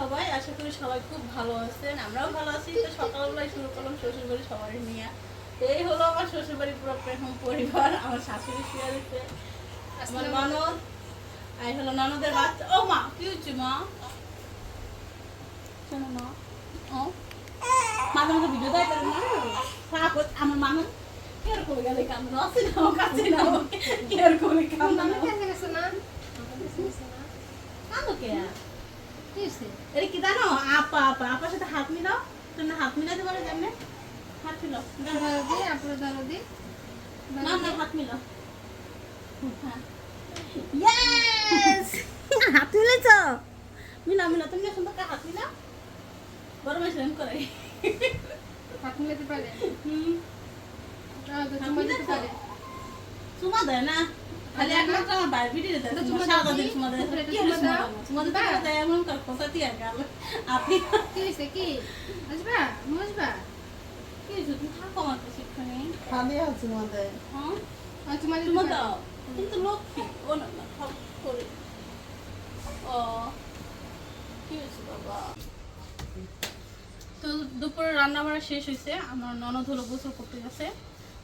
সবাই আশা করি সবাই খুব ভালো আছেন। আমরাও ভালো আছি। তো সকালবেলায় শুরু করলাম শ্বশুর বাড়ি সবাই নিয়ে তো এই হলো আমার শ্বশুর বাড়ি পুরো প্রেম পরিবার। আমার শাশুড়ি শুয়ে দিচ্ছে আমার ননদ। আর হলো ননদের বাচ্চা। ও মা কি হচ্ছে মা? শোনো মা। ও? মাঝে মাঝে ভিডিও দেয় তার না থাক আমার মানুষ কেয়ার করে গেলে কান্দন আসে না কাছে না কেয়ার করে কান্দন কান্দো কে এটা কি জানো? আপা আপা আপার সাথে হাত মিলাও। তুমি হাত মিলাতে পারো কেমনে? হাত মিলাও। না না হাত মিলাও। Yes! হাত মিলেছ মিলা মিলা তুমি না সুন্দর হাত মিলাও? বড় মাস এরকম করে। হুম। চুমা দেয় না। খালি একমাত্র আমার বাইরে ভিডিও দেয় তো চুমা চুমা সাদা দিন দিই। চুমা দেয় উপরে একটা কি হলো চুমা দাও। চুমা দিতে দেয় এমন কর কথা দিয়ে গেল। আপনি কি হয়েছে তুমি থাকো আমার কাছে খালি আছে আমাদের হ্যাঁ? দাও। কিন্তু ও না না সব করে। ও কি হয়েছে বাবা? তো দুপুরে রান্না বাড়া শেষ হয়েছে। আমার ননদ হলো গোসল করতে গেছে।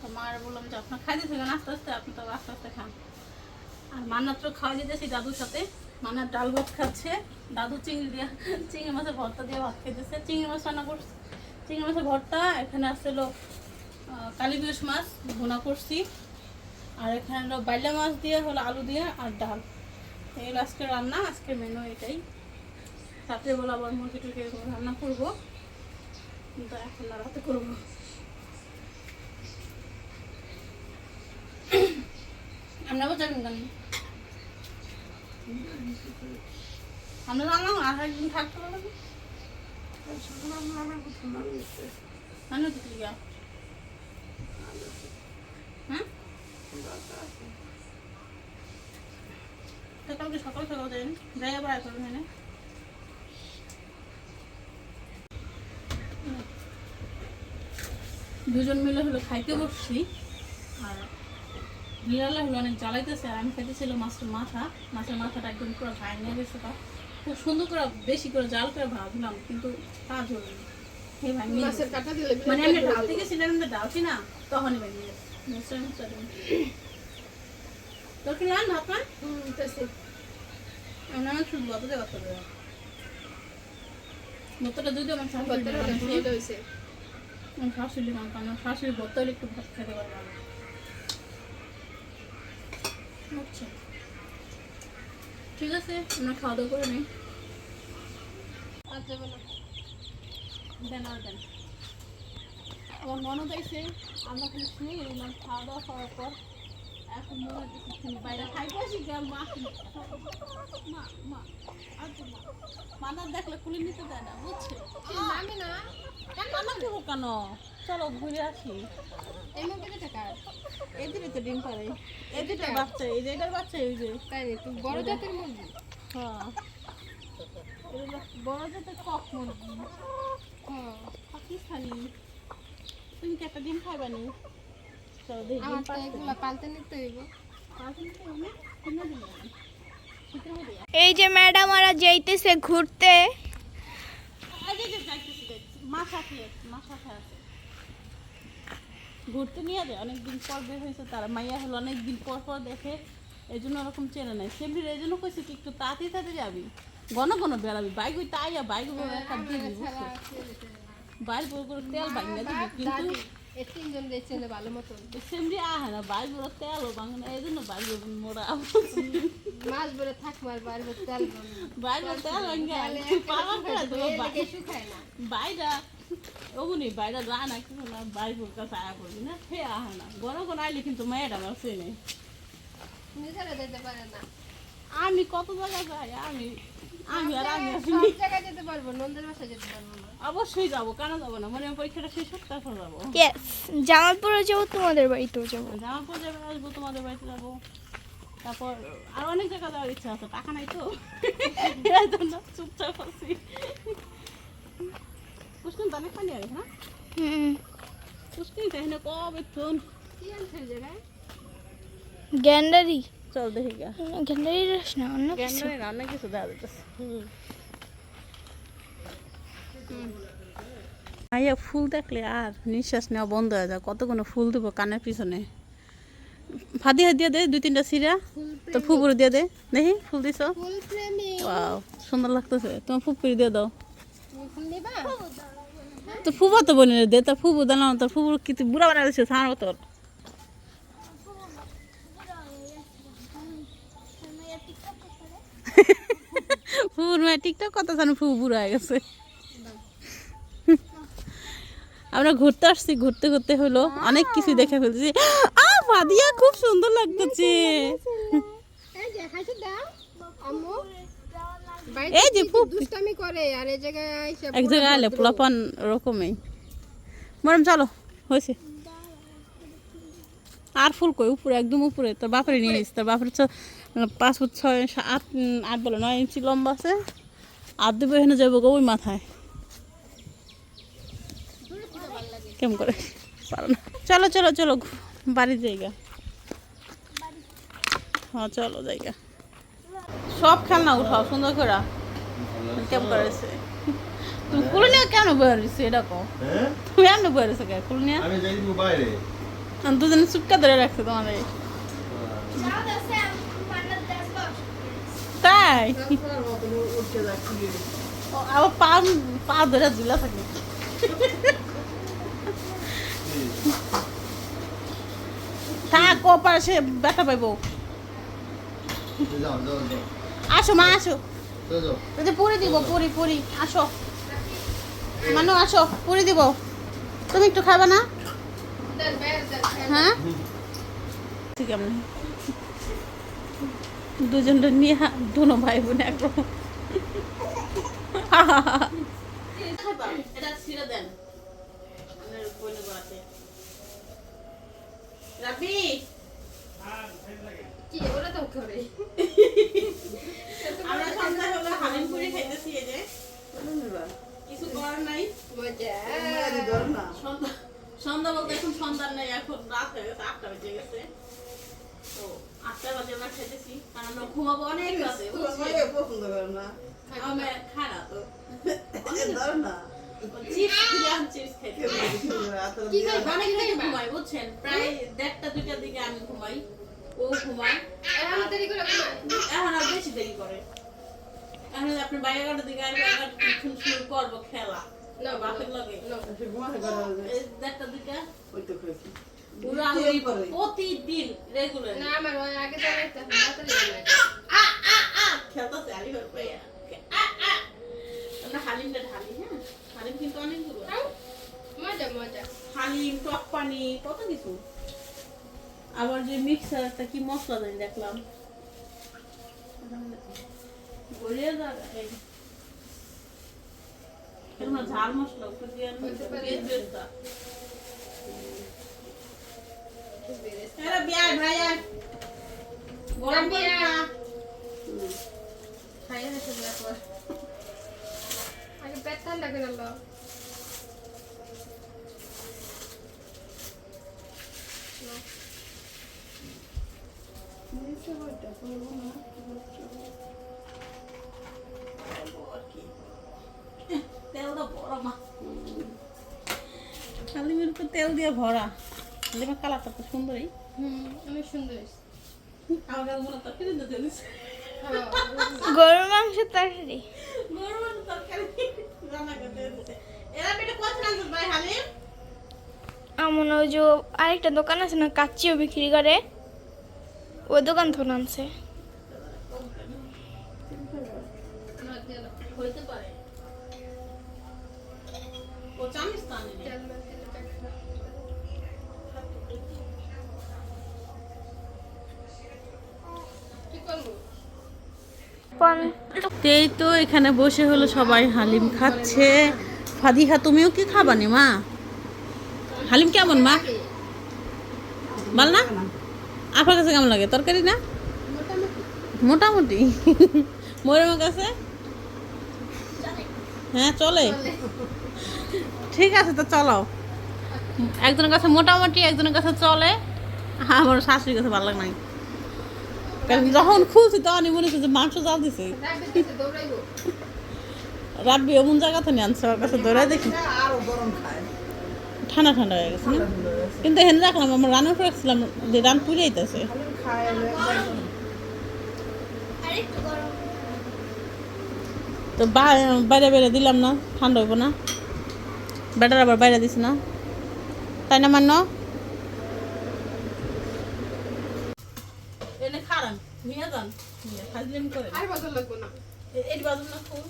তো মার বললাম যে আপনার খাইতে থাকেন আস্তে আস্তে আপনি তো আস্তে আস্তে খান। আর মান্নাত্র খাওয়া দিতেছি দাদুর সাথে। মান্নার ডাল ভাত খাচ্ছে। দাদু চিংড়ি দিয়ে চিংড়ি মাছের ভর্তা দিয়ে ভাত খেতেছে চিংড়ি মাছ রান্না করছে। চিংড়ি মাছের ভর্তা, এখানে আসছিল কালী বিষ মাছ, ভুনা করছি। আর এখানে হলো বাইলা মাছ দিয়ে, হলো আলু দিয়ে আর ডাল। এই আজকে রান্না, আজকের মেনু এটাই। রাত্রেবেলা আবার মুরগি টুরগি রান্না করব। কিন্তু এখন রাতে করব আমরা যাবেন কেন আমরা জানলাম আর একদিন থাকতে পারব তো হ্যাঁ সকাল সকাল যাই আবার দুজন মিলে হলো খাইতে বসছি। বিড়ালে হলো অনেক জ্বালাইতেছে আর আমি খাইতেছিলাম মাছের মাথা। মাছের মাথাটা একদম পুরো ভাই নিয়ে গেছে তা। খুব সুন্দর করে বেশি করে জাল করে ভাবলাম কিন্তু এই ভাঙিয়ে মানে আমি ডালতে গেছিলাম আমি ডালছি না তখনই ভেঙে গেছে। মিশ্রণ মিশ্রণ। তোর কি রান ভাত আমি আমার আমার শাশুড়ি শাশুড়ি রাঁধতো, আমার শাশুড়ি বত্তা হলে একটু ভাত খেতে পারব। আচ্ছা ঠিক আছে আমরা খাওয়া দাওয়া করে নিই। দেন আর দেন। আমার ননদ আইসে আমরা খালি গেলাম খাওয়া দাওয়া করার পর। এখন মনে হচ্ছে বাইরে খাইতে আসি গেল মা মা মা আচ্ছা মা। মাদার দেখলে খুলে নিতে দেয় না বুঝছে? কান্না করব কেন? চলো ঘুরে আসি। এদিকে তো ডিম পারে এদিকে বাচ্চা এই যে এটার বাচ্চা এই যে। বড় জাতের মুরগি হ্যাঁ। বড় জাতের কক মুরগি হ্যাঁ। পাকিস্তানি। তুমি কি একটা ডিম খাইবা নি? চলো দেখি ডিম আমার তো এগুলা পালতে নিতে হইব। এই যে ম্যাডাম ওরা যাইতেছে ঘুরতে। ঘুরতে নিয়ে যায় অনেকদিন পর বের হয়েছে তারা। মাইয়া হলো অনেকদিন পর পর দেখে এই জন্য ওরকম চেনে নাই। সেমনির এই জন্য কইছে কি একটু তাড়াতাড়ি তাড়াতাড়ি যাবি। ঘন ঘন বেড়াবি। বাইক ওই তাই বাইক একটা দিবি বাইক বড় করে তেল বাইক না দিবি কিন্তু তিনজন দেখছে ভালো মতন। সেমনি আহে না বাইক বড় তেলও বাংলা না এই জন্য বাইক মোড়া। মাছ বলে থাক তেল বাইক তেল করে দেবো বাইরা ওগুনি বাইরা যায় না কিছু না ওর কাছে আয়া করবি না ফে আহে না ঘন ঘন আইলে কিন্তু মেয়েটা আমার চেনে নিজেরা যেতে পারে না। আমি কত জায়গায় যাই আমি আমি আর আমি সব জায়গায় যেতে পারব নন্দের বাসায় যেতে পারব না। অবশ্যই যাব কেন যাব না? মানে পরীক্ষাটা শেষ হোক তারপর যাব। ইয়েস জামালপুরে যাব তোমাদের বাড়িতেও যাব। জামাপুর যাবে আসব তোমাদের বাড়িতে যাব। তারপর আর অনেক জায়গা যাওয়ার ইচ্ছা আছে টাকা নাই তো। জন্য চুপচাপ আছি। পুষ্কিন হ্যাঁ হুম পুষ্কিন কবে কি আনছে জায়গায় গ্যান্ডারি চল দেখি গা গ্যান্ডারি রস না অন্য কিছু যেতেছে ভাইয়া ফুল দেখলে আর নিঃশ্বাস নেওয়া বন্ধ হয়ে যায় কতগুলো ফুল দেবো কানের পিছনে ফাদি হাত দিয়ে দে দুই তিনটা সিরা তো ফুপুরে দিয়ে দে দেখি ফুল দিছ ফুল প্রেমী ওয়াও সুন্দর লাগতেছে তোমার ফুপুরি দিয়ে দাও তুমি ফুল নিবা তো ফুবা তো বলি দে, তোর ফুবু দাও তোর ফুবুর কি বুড়া বানা দিছিস আমার তোর। ফুবুর মেয়ে টিকটক কত জানো ফুবু বুড়া হয়ে গেছে। আমরা ঘুরতে আসছি, ঘুরতে ঘুরতে হলো, অনেক কিছু দেখে ফেলছি। আ ভাদিয়া খুব সুন্দর লাগতেছে। এই যে দুষ্টামি করে? আর এই জায়গায় এক জায়গায় আলে পোলাপান ওরকমই ম্যাডাম চলো হয়েছে। আর ফুল কই? উপরে একদম উপরে। তোর বাপরে নিয়ে নিস। তোর বাপের ছ- পাঁচ ফুট ছয় আট আট বলে নয় ইঞ্চি লম্বা আছে। আর দেবো এখানে যাব গো ওই মাথায়। কেমন করে? পারো না। চলো চলো চলো বাড়ির জায়গা। হ্যাঁ চলো জায়গা। সব খেলনা উঠাও সুন্দর করে। কেমন করেছে তুমি কুলে নিয়ে কেন বেরিয়েছো এটা কো হ্যাঁ? তুমি এমন বেরিয়েছো কে কুলে নিয়ে আমি যাই দিব বাইরে। দুজনে চুপকা ধরে রাখছে তোমাদের তাই? আবার পা পা ধরে ঝুলা থাকে। থাক ও সে ব্যথা পাইব। যাও যাও যাও। আসো মা আসো। পুরি দিব পুরি পুরি আসো। মানু আসো পুরি দিব। তুমি একটু খাবে না? হ্যাঁ? ঠিক আছে। দুজনটা নিয়ে হা- দুনো ভাই বোন একরকম। এটা ছিঁড়ে দেন। রাবি কি ওরা তো করে আমরা সন্ধ্যা হলে হালিম পুরি খাইতেছি এই যে কিছু করার নাই মজা সন্ধ্যা সন্ধ্যা বলতে এখন সন্ধ্যা নেই এখন রাত হয়ে গেছে আটটা বেজে গেছে তো আটটা বাজে আমরা খেতেছি কারণ আমরা ঘুমাবো অনেক রাতে আমি খাই। না তো খাইবা? ঘুমাই বুঝছেন? প্রায় দেড়টা দুইটার দিকে আমি ঘুমাই ও ঘুমায়। এখন দেরি করে এখন আর বেশি দেরি করে। এখন আপনি বাইরে এগারোটার দিকে আসবে শুরু করব খেলা। না বাপের লগে। না। দেড়টা দুইটা ওই প্রতিদিন রেগুলার না আমার ওই আগে তো একটা হাতে লেগে আ আ আ খেলতেছে আলিবার পাইয়া আ আ। আমরা হালিমটা ঢালি হ্যাঁ? হালিম কিন্তু অনেকগুলো মজা মজা। হালিম টক পানি কত কিছু। আবার যে মিক্সার একটা কি মশলা জানি দেখলাম। গড়িয়ে যাবে ঝাল মশলা উপর দিয়ে হতে পারে। পেঁয়াজ বেরেস্তা। বেরেস্তা। এরা বিয়ার ভাই আর গরম করে বিয়া। খাইয়ে দিতে একবার আগে পেট ঠান্ডা করে লো তেলটা বড় মা উপর তেল দিয়ে ভরা হালিমের কালারটা তো সুন্দরই। হুম অনেক সুন্দর আমার কাছে মনে তরকারি গরুর মাংস তরকারি। গরমের তরকারি রান্না করতে এরা পেটে কত রান্না ভাই হালিম? এমন ওই যে আরেকটা দোকান আছে না কাচ্চিও বিক্রি করে। ওই দোকান থেকে আনছে না, দিয়ে দাও। হইতে পারে। ও এই তো এখানে বসে হলো সবাই হালিম খাচ্ছে। ফাদিহা, তুমিও কি খাবানি মা? হালিম কেমন, মা? বল না? আপনার কাছে কেমন লাগে, তরকারি না? মোটামুটি। মোটামুটি কাছে? হ্যাঁ চলে। ঠিক আছে, তো চলো। একজনের কাছে মোটামুটি, একজনের কাছে চলে। আমার শাশুড়ির কাছে ভালো লাগে নাই। যখন খুলছি তখনই মনে হচ্ছে যে মাংস জাল দিছে। রাব্বি এমন জায়গা থেকে আনছে ওর কাছে, ধরে দেখি। ঠান্ডা ঠান্ডা হয়ে গেছে কিন্তু এখানে রাখলাম আমার রান্না করে রাখছিলাম, যে রান পুড়ে একদম তো বাইরে বাইরে দিলাম না, ঠান্ডা হইব না। ব্যাটার আবার বাইরে দিস না। তাই না মান্য নিয়ে যান। ফাজলিম করে আর বদল লাগবো না। এই বাজুন না খুব।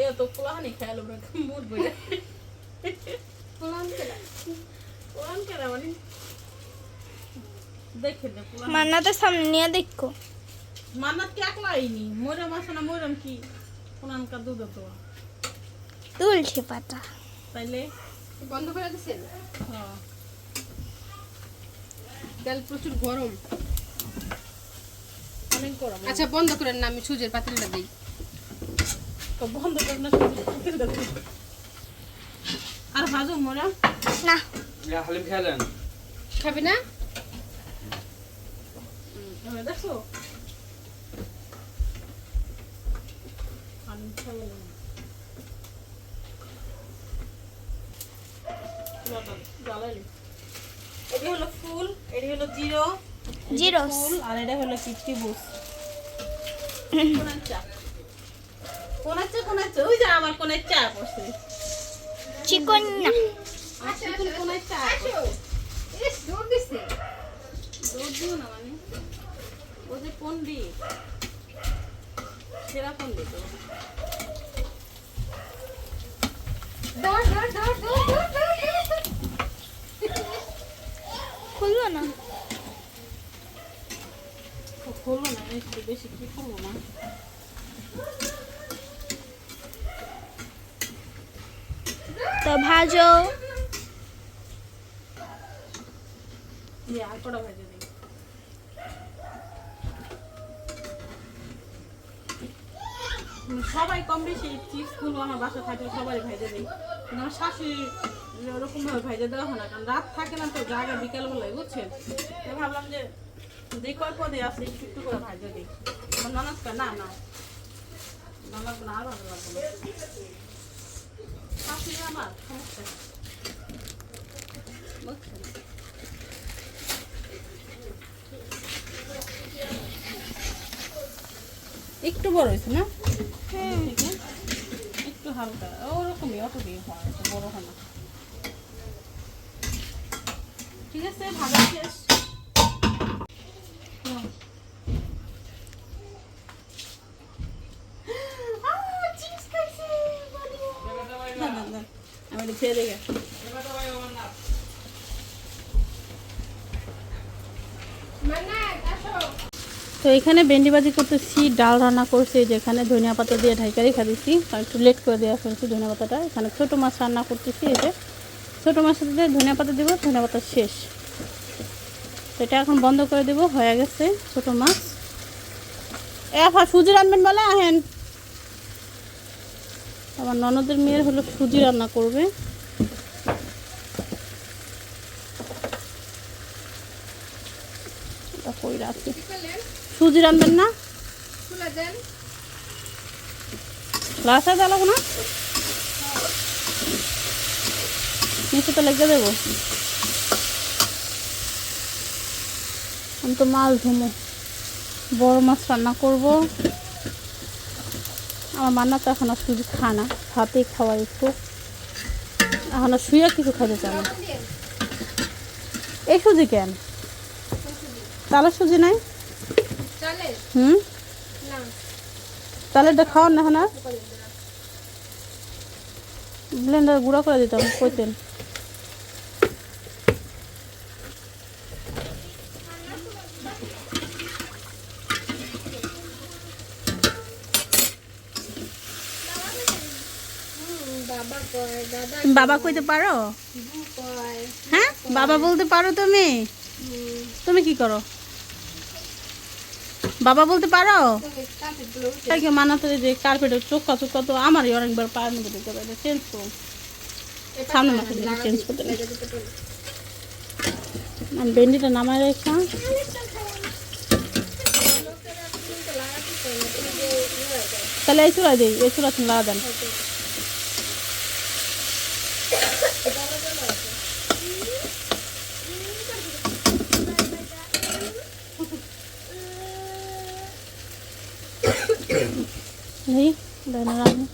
এ তো পোলাহানি খেয়াল মুড বইলে। পোলান কেলা পোলাহান কেন মানে? দেখে দে পোলাহান। মান্নাতের সামনে নিয়ে দেখো। মান্নাত কি একলা আইনি? মরম আছে না মরম কি? কোনানকার দুধ তো তুলছে পাতা। তাইলে? বন্ধ করে দিছেন? হ্যাঁ। তেল প্রচুর গরম। আচ্ছা বন্ধ করেন না আমি সুজের পাতিলটা দিই। তো বন্ধ করে না। আর ভাজো মোরা। না। ইয়া হালিম খেলেন খাবি না? দেখো। আমি খাব না। এটি হলো ফুল এটি হলো জিরো। জিরোস আর এটা হলো কি ত্রিভুজ কোনার চা কোনার চা কোনার চা ওই যে আমার কোনার চা করছে চিকন না। কোনার চা দৌড় দিছে। দিও না মানে। ও যে পন্ডিত সেরা পন্ডিত ও। দৌড় দৌড় দৌড় দৌড় দৌড় দৌড়। খুলবো না ও একটু বেশি কি খুলবো না তো ভাজো। আর সবাই কম বেশি চিপসগুলো আমার বাসা থাকলে সবাই ভেজে দিই। কিন্তু আমার শাশুড়ি ওরকম ভাবে ভেজে দেওয়া হয় না, কারণ রাত থাকে না তো জায়গা বিকালবেলায়, বুঝছেন? তো ভাবলাম যে আছে একটু একটু করে ভেজে দিই আমার ননদ কয়, না? না ননদ না আর ভালো লাগবে না। শাশুড়ি আমার সমস্যা নেই। বুঝছেন একটু বড় হয়েছে না? থেকে একটু হালকা। ওরকমই অত দিয়ে হয় বড় হয় না। ঠিক আছে ভালো শেষ তো এখানে ভেন্ডি ভাজি করতেছি, ডাল রান্না করছি, যেখানে ধনিয়া পাতা দিয়ে ঢাইকারি দিচ্ছি আর একটু লেট করে দেওয়া ফেলছি ধনিয়া পাতাটা। এখানে ছোটো মাছ রান্না করতেছি যে ছোটো মাছের দিয়ে ধনিয়া পাতা দিব, ধনিয়া পাতা শেষ। তো এটা এখন বন্ধ করে দেব, হয়ে গেছে ছোটো মাছ। এ আফা সুজি রান্নবেন বলে, আহেন। আমার ননদের মেয়ের হলো সুজি রান্না করবে। সুজি রান্নবেন না? লাসা চালাবো না? নিচে তো লেগে দেবো। আমি তো মাছ ধুমো। বড় মাছ রান্না করব। আমার মান্না তো এখন আর সুজি খা না, ভাতেই খাওয়া একটু। এখন শুয়ে কিছু খেতে চায় না। এই সুজি কেন? তাহলে সুজি নাই? হুম? তাহলে এটা খাওয়ান না এখন আর? ব্লেন্ডার গুঁড়া করে দিতাম কইতেন হুম, বাবা কয় দাদা তুমি বাবা কইতে পারো? হ্যাঁ? বাবা বলতে পারো তুমি? তুমি কি করো? বাবা বলতে পারো? উঠে মানাতে যে কার্পেটের চোখা চোখা তো আমারই অনেকবার পায়ের মধ্যে চেঞ্জ করো। সামনে চেঞ্জ করতে। আমি ভেন্ডিটা নামায় রেখা তাহলে এই চূড়া দিই, এই লাগা দেন। নেই দেন রাখুন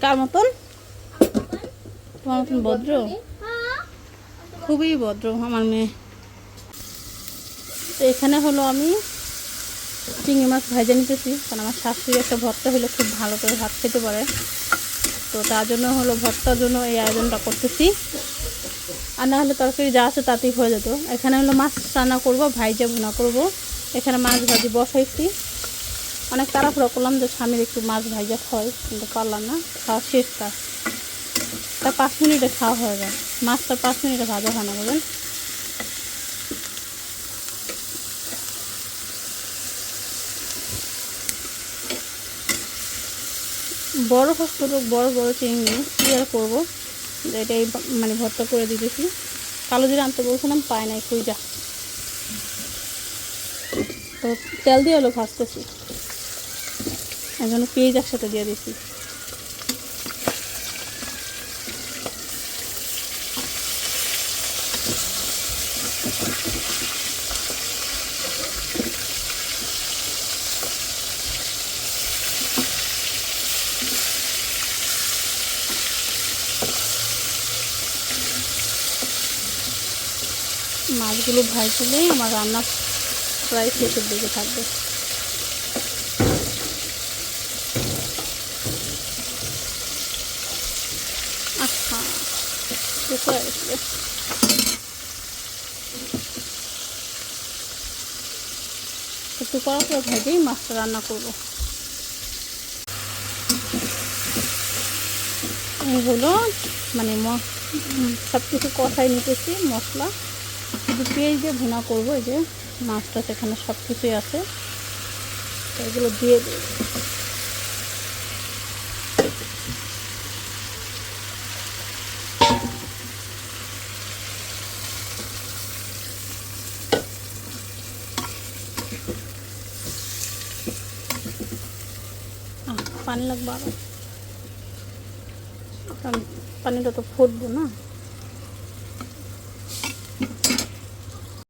কার মতন তোমার মতন ভদ্র খুবই ভদ্র আমার মেয়ে তো এখানে হলো আমি চিংড়ি মাছ ভেজে নিতেছি কারণ আমার শাশুড়ি একটা ভর্তা হলে খুব ভালো করে ভাত খেতে পারে তো তার জন্য হলো ভর্তার জন্য এই আয়োজনটা করতেছি আর না হলে তরকারি যা আছে তাতেই হয়ে যেত। এখানে হলো মাছ রান্না করব, ভাইজা ভুনা করব। এখানে মাছ ভাজি বসাইছি। অনেক তাড়াহুড়ো করলাম যে স্বামীর একটু মাছ ভাইজা খাওয়াই, কিন্তু পারলাম না, খাওয়া শেষ কাজ তা পাঁচ মিনিটে খাওয়া হয়ে যায় মাছটা পাঁচ মিনিটে ভাজা হয় না বলেন বড় হোক বড় বড় চিংড়ি, কী আর করব? এটাই মানে ভর্তা করে দিতেছি। কালো জিরা আনতে বলছিলাম পায় নাই খুঁজা তো তেল দিয়ে হলো ভাজতেছি। এই জন্য পেঁয়াজ একসাথে দিয়ে দিছি মাছগুলো ভাজলেই আমার রান্না প্রায় শেষের দিকে থাকবে। আচ্ছা একটু করে ভেজেই মাছটা রান্না করব। এই হলো মানে সব কিছু কষাই নিতেছি, মশলা। শুধু পেঁয়াজ দিয়ে ভুনা করব, এই যে মাছটা সেখানে সব কিছুই আছে। এগুলো দিয়ে পানি লাগবে আরও। কারণ পানিটা তো ফুটবো না।